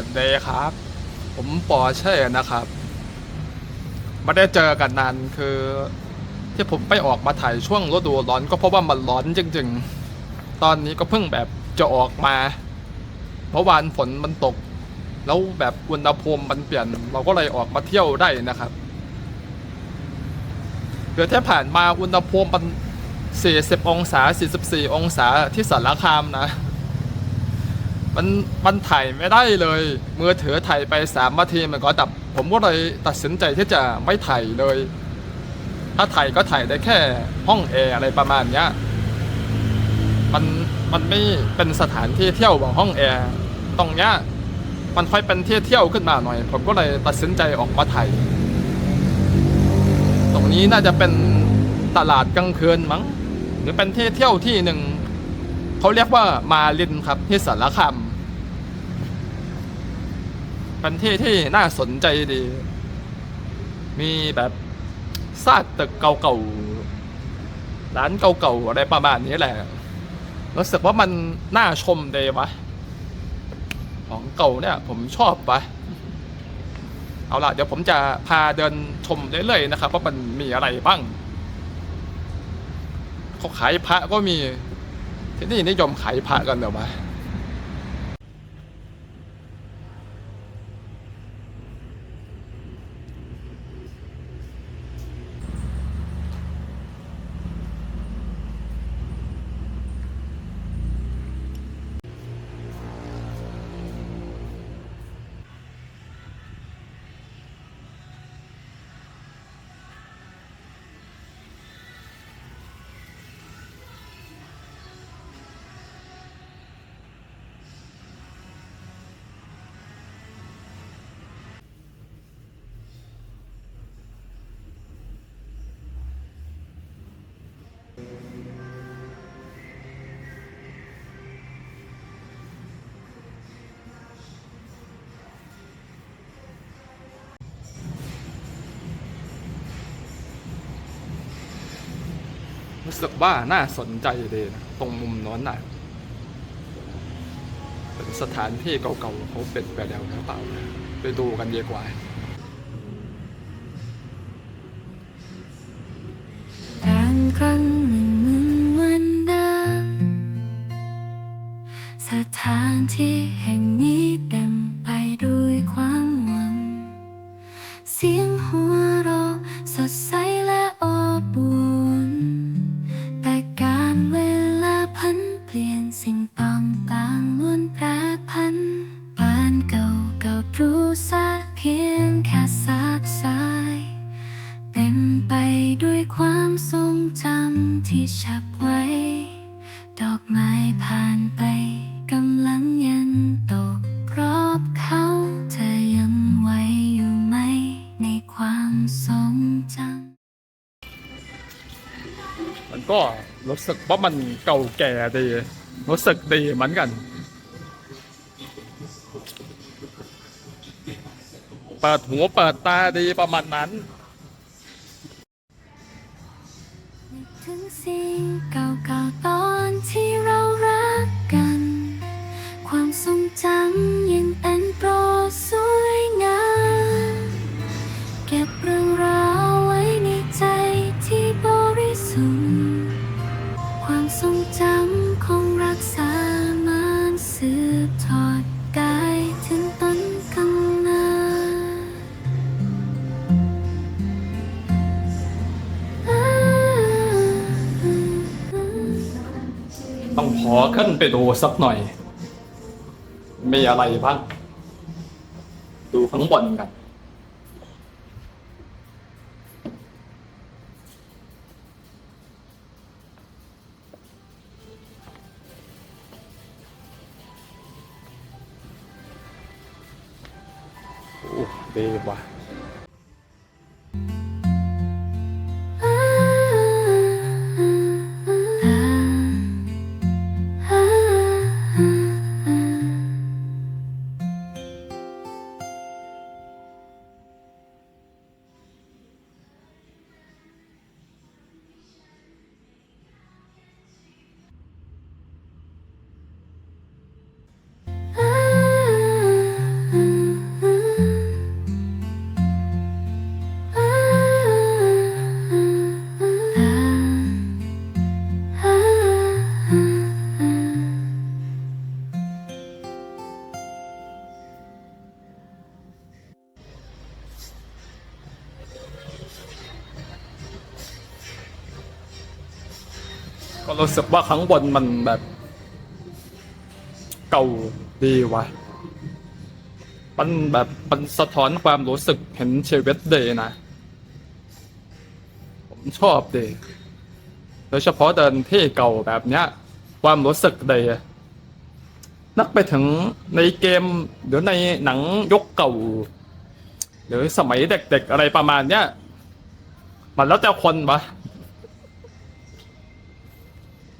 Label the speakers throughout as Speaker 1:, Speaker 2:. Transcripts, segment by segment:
Speaker 1: วันเดย์ครับ ผมปอเช่นะครับไม่ได้เจอกันนานคือ ที่ผมไปออกมาถ่ายช่วงฤดูร้อนก็เพราะว่ามันร้อนจริงๆ ตอนนี้ก็เพิ่งแบบจะออกมาเมื่อวานฝนมันตก แล้วแบบอุณหภูมิมันเปลี่ยน เราก็เลยออกมาเที่ยวได้นะครับเดือนที่ผ่านมาอุณหภูมิมัน40 องศา 44 องศาที่สารคามนะ มันมันถ่ายไม่ได้เลยมือถือถ่ายไปสามนาทีมันก็ดับ ผมก็เลยตัดสินใจที่จะไม่ถ่ายเลย ถ้าถ่ายก็ถ่ายได้แค่ห้องแอร์อะไรประมาณเนี้ยมันมันไม่เป็นสถานที่เที่ยวแบบห้องแอร์ตรงเนี้ยมันค่อยเป็นที่เที่ยวขึ้นมาหน่อย ผมก็เลยตัดสินใจออกมาถ่ายตรงนี้น่าจะเป็นตลาดกลางคืนมั้ง หรือเป็นที่เที่ยวที่หนึ่ง เขาเรียกว่ามาลินครับที่สารคามเป็นที่ที่น่าสนใจดี มีแบบซากตึกเก่าๆ ร้านเก่าๆ อะไรประมาณนี้แหละ รู้สึกว่ามันน่าชมเลยวะ ของเก่าเนี่ยผมชอบวะ เอาล่ะ เดี๋ยวผมจะพาเดินชมเรื่อยๆนะครับว่ามันมีอะไรบ้างเขาขายพระก็มี ที่นี่นิยมขายพระกันเดี๋ยวะ รู้สึกว่าน่าสนใจดีนะตรงมุมนั้นน่ะเป็นสถานที่เก่าๆเขาเป็นไปแล้วหรือเปล่าไปดูกันดีกว่า
Speaker 2: รู้สึกว่ามันเก่า
Speaker 1: แก่ดี รู้สึกดีเหมือนกัน เปิดหูเปิดตาดีประมาณนั้น
Speaker 2: นึกถึงสิ่งเก่า
Speaker 1: ขึ้นไปดูสักหน่อย มีอะไรบ้าง ดูข้างบนกัน โอ้ดีว่ะ รู้สึกว่าข้างบนมันแบบ เก่าดีวะมันแบบมันสะท้อนความรู้สึกเห็นชีวิตเดย์นะ ผมชอบเดย์โดยเฉพาะเดินที่เก่าแบบเนี้ย ความรู้สึกเดย์นักไปถึงในเกมหรือในหนังยกเก่า หรือสมัยเด็กๆอะไรประมาณเนี้ยมันแล้วแต่คนปะ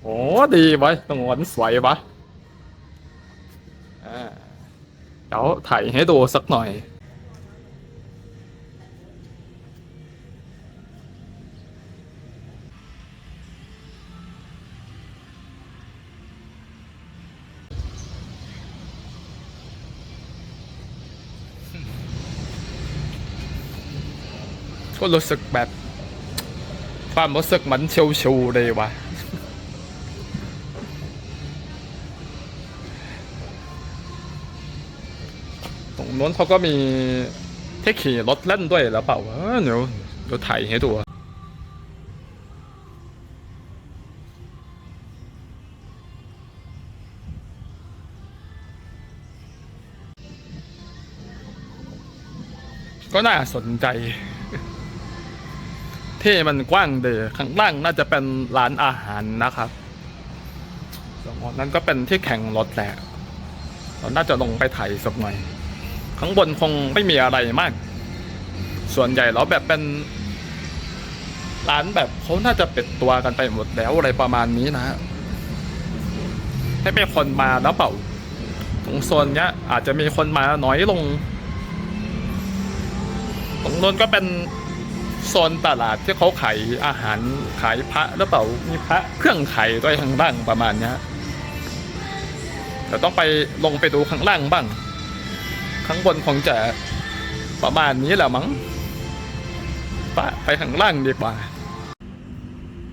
Speaker 1: โอ้ดีไว้ตรงวันสวยวะอ่าเดี๋ยวถ่ายให้ดูสักหน่อยก็รู้สึกแบบความรู้สึกเหมือนชิวๆเลยวะต นู้นเขาก็มีที่ขี่รถเล่นด้วยแล้วเปล่าเดี๋ยวเดี๋ยวถ่ายให้ดูก็น่าสนใจ ที่มันกว้างเดยข้างล่างน่าจะเป็นร้านอาหารนะครับส่วนนั้นก็เป็นที่แข่งรถแหละเราน่าจะลงไปถ่ายสักหน่อย ข้างบนคงไม่มีอะไรมาก ส่วนใหญ่แล้วแบบเป็นร้านแบบเขาน่าจะปิดตัวกันไปหมดแล้วอะไรประมาณนี้นะให้เป็นคนมาแล้วเปล่าตรงโซนเนี้ย อาจจะมีคนมาน้อยลง ตรงนู้นก็เป็นโซนตลาดที่เขาขายอาหารขายพระหรือเปล่ามีพระเครื่องไข่ด้วยข้างล่างประมาณเนี้ยแต่ต้องไปลงไปดูข้างล่างบ้าง ข้างบนคงจะประมาณนี้แหละมั้งไปไปข้างล่างดีกว่า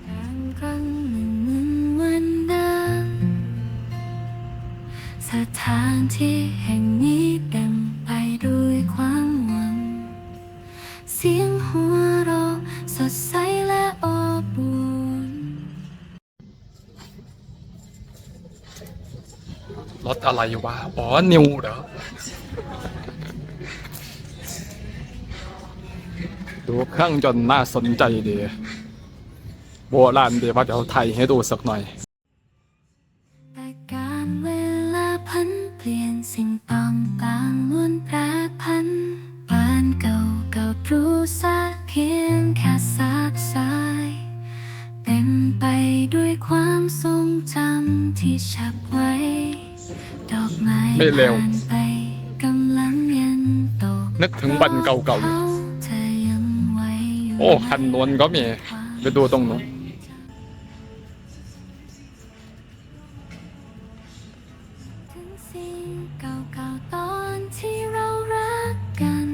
Speaker 2: การครั้งหนึ่งเหมือนวันเดิมสถานที่แห่งนี้เต็มไปด้วยความหวัง เสียงหัวเราะสดใสและอบอุ่น
Speaker 1: รถอะไรวะ อ๋อ นิวเหรอ ดูเครื่องจนต์น่าสนใจดี โบราณดีว่าเดี๋ยวไทยให้ดูสักหน่อย
Speaker 2: แต่การเวลาพันเปลี่ยนสิ่งต่างๆล้วนแปรพันบ้านเก่าเก่าๆรู้สักเพียงแค่ซากทรายเต็มไปด้วยความทรงจำที่ฉับไว้ ดอกไม้
Speaker 1: ไม่เร็ว
Speaker 2: ผ่านไป นึก
Speaker 1: ถึงวันเก่า
Speaker 2: เธอยังไว้อยู่
Speaker 1: ๆโอ้คันนวลก็มีไปดูตรงนู้น
Speaker 2: ถึงสิ่งเก่าๆตอนที่เรารักกัน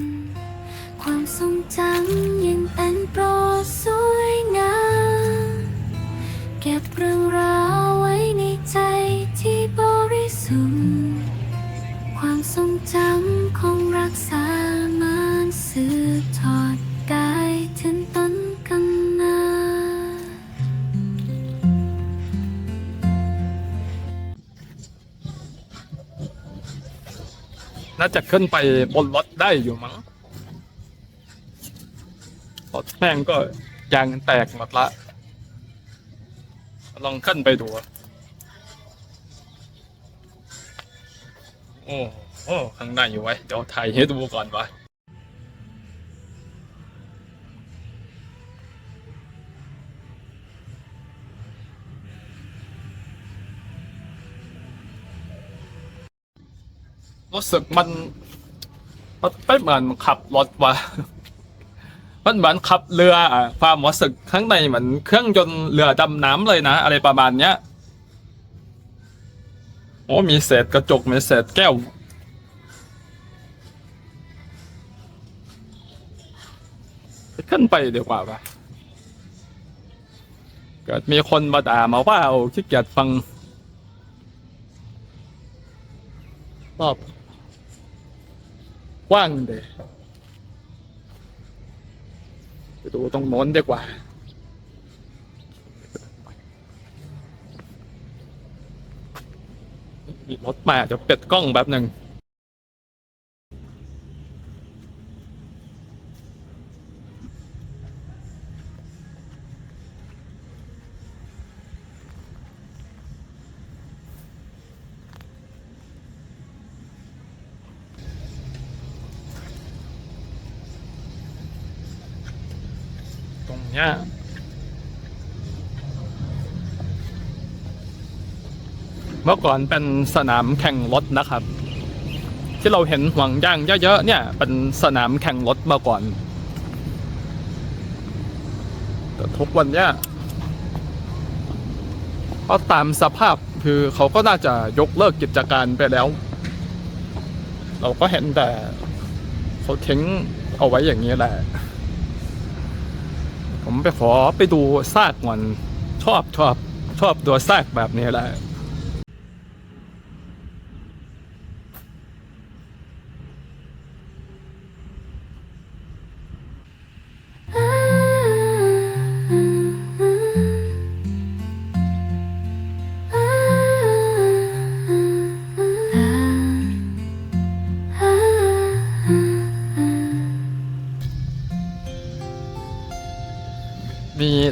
Speaker 2: ความทรงจำยังเป็นโปรดสวยงามเก็บเรื่องราวไว้ในใจที่บริสุทธิ์ น่า
Speaker 1: จะขึ้นไปบนรถได้อยู่มั้งรถแม่งก็ยางแตกหมดละ ลองขึ้นไปดูโอ้โอ้ข้างในอยู่ไว้ เดี๋ยวถ่ายให้ดูก่อนวะ รู้สึกมันมันไม่เหมือนขับรถวะมันเหมือนขับเรืออะความรู้สึกข้างในเหมือนเครื่องยนต์เรือดำน้ำเลยนะ อะไรประมาณเนี้ยโอ้มีเศษกระจกมีเศษแก้วขึ้นไปดีกว่าปะเกิดมีคนมาด่ามาว่าเอาขี้เกียจฟังรอบ 꽝데 그래도 우동 뭔데 꽝มีรถมาเดี๋ยเปิดกล้องแบบหนึ่ง เมื่อก่อนเป็นสนามแข่งรถนะครับ ที่เราเห็นห่วงย่างเยอะๆเนี่ย เป็นสนามแข่งรถมาก่อน แต่ทุกวันเนี้ยก็ตามสภาพคือเขาก็น่าจะยกเลิกกิจการไปแล้ว เราก็เห็นแต่เขาทิ้งเอาไว้อย่างนี้แหละ ผมไปขอไปดูซากก่อนชอบชอบชอบตัวซากแบบนี้แหละ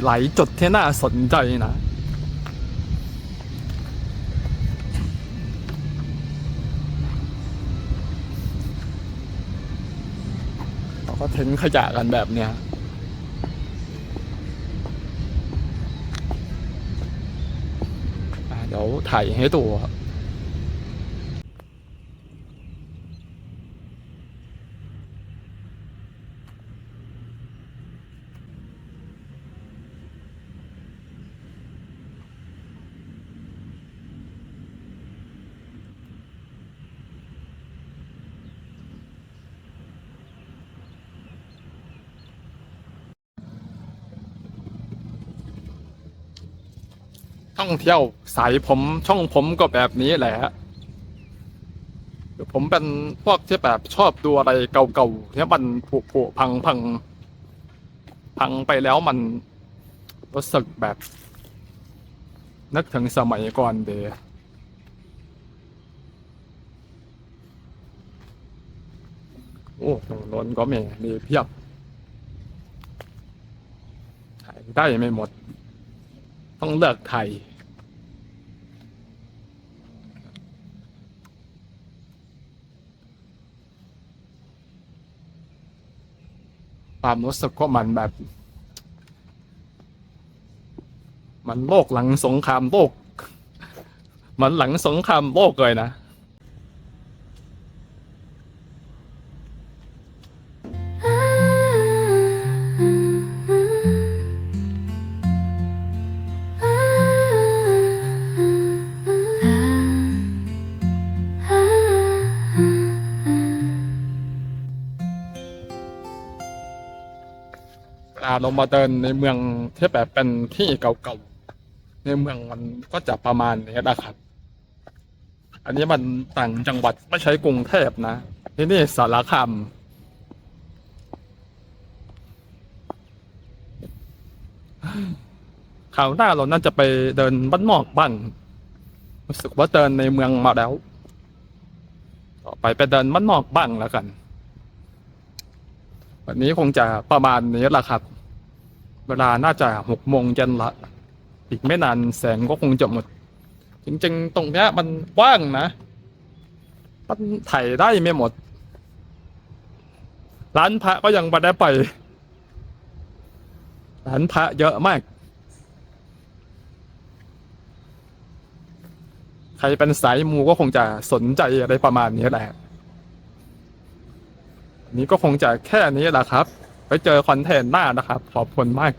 Speaker 1: หลายจุดที่น่าสนใจนะเราก็ทิ้งขยะกันแบบเนี้ยเดี๋ยวถ่ายให้ดูค ท่องเที่ยวสายผมช่องผมก็แบบนี้แหละผมเป็นพวกที่แบบชอบดูอะไรเก่าๆที่มันผุผุพังพังพังไปแล้วมันรู้สึกแบบ นึกถึงสมัยก่อนเดยโอ้ตรงโน้นก็มีมีเพียบถ่ายได้ไม่หมด ต้องเลือกไทย ความรู้สึกก็มันแบบ มันโลกหลังสงครามโลก มันหลังสงครามโลกเลยนะ เวลาเรามาเดินในเมืองที่แบบเป็นที่เก่าๆในเมืองมันก็จะประมาณนี้นะครับ อันนี้มันต่างจังหวัดไม่ใช่กรุงเทพนะที่นี่สารคามคราวหน้าเราน่าจะไปเดินบ้านนอกบ้างรู้สึกว่าเดินในเมืองมาแล้ว ต่อไปไปเดินบ้านนอกบ้างแล้วกัน วันนี้คงจะประมาณนี้แหละครับ เวลาน่าจะหกโมงเย็นละ อีกไม่นานแสงก็คงจะหมด จริงๆ ตรงเนี้ยมันว่างนะ มันถ่ายได้ไม่หมด ร้านพระก็ยังไม่ได้ไป ร้านพระเยอะมาก ใครเป็นสายมูก็คงจะสนใจอะไรประมาณนี้แหละ นี้ก็คงจะแค่นี้แหละครับ เจอคอนเทนต์หน้านะครับ ขอบคุณมาก